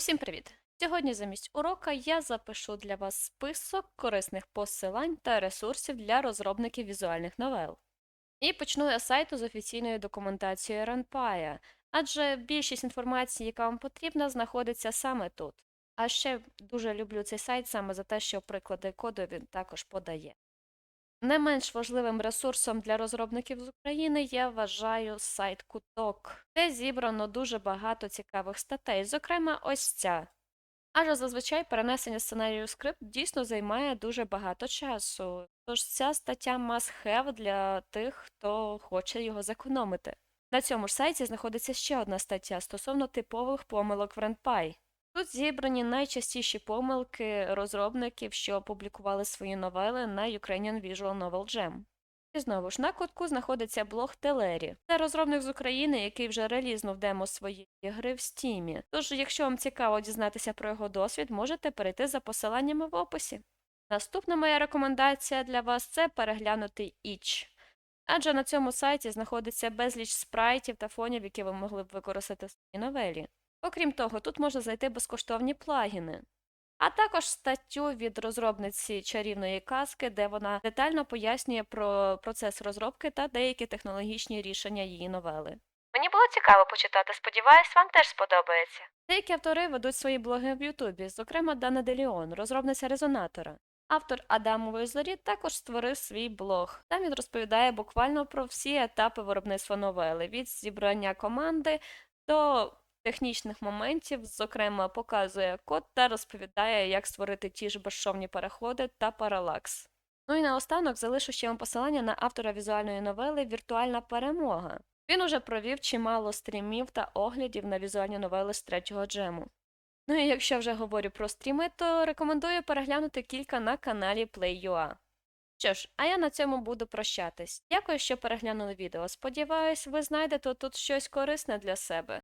Усім привіт! Сьогодні замість урока я запишу для вас список корисних посилань та ресурсів для розробників візуальних новел. І почну я з сайту з офіційною документацією RunPy, адже більшість інформації, яка вам потрібна, знаходиться саме тут. А ще дуже люблю цей сайт саме за те, що приклади коду він також подає. Не менш важливим ресурсом для розробників з України я вважаю сайт Куток, де зібрано дуже багато цікавих статей, зокрема ось ця. Адже зазвичай перенесення сценарію скрипт дійсно займає дуже багато часу, тож ця стаття must have для тих, хто хоче його зекономити. На цьому ж сайті знаходиться ще одна стаття стосовно типових помилок в RenPy. Тут зібрані найчастіші помилки розробників, що опублікували свої новели на Ukrainian Visual Novel Jam. І знову ж на кутку знаходиться блог Телері. Це розробник з України, який вже релізнув демо своєї гри в Стімі. Тож, якщо вам цікаво дізнатися про його досвід, можете перейти за посиланнями в описі. Наступна моя рекомендація для вас це переглянути Itch. Адже на цьому сайті знаходиться безліч спрайтів та фонів, які ви могли б використати в своїй новелі. Окрім того, тут можна знайти безкоштовні плагіни, а також статтю від розробниці чарівної казки, де вона детально пояснює про процес розробки та деякі технологічні рішення її новели. Мені було цікаво почитати, сподіваюсь, вам теж сподобається. Деякі автори ведуть свої блоги в Ютубі, зокрема Дана Деліон, розробниця резонатора. Автор Адамової зорі також створив свій блог. Там він розповідає буквально про всі етапи виробництва новели від зібрання команди до технічних моментів, зокрема, показує код та розповідає, як створити ті ж безшовні переходи та паралакс. Ну і наостанок залишу ще вам посилання на автора візуальної новели Віртуальна перемога. Він уже провів чимало стрімів та оглядів на візуальні новели з третього джему. Ну і якщо вже говорю про стріми, то рекомендую переглянути кілька на каналі Play.ua. Що ж, а я на цьому буду прощатись. Дякую, що переглянули відео. Сподіваюсь, ви знайдете тут щось корисне для себе.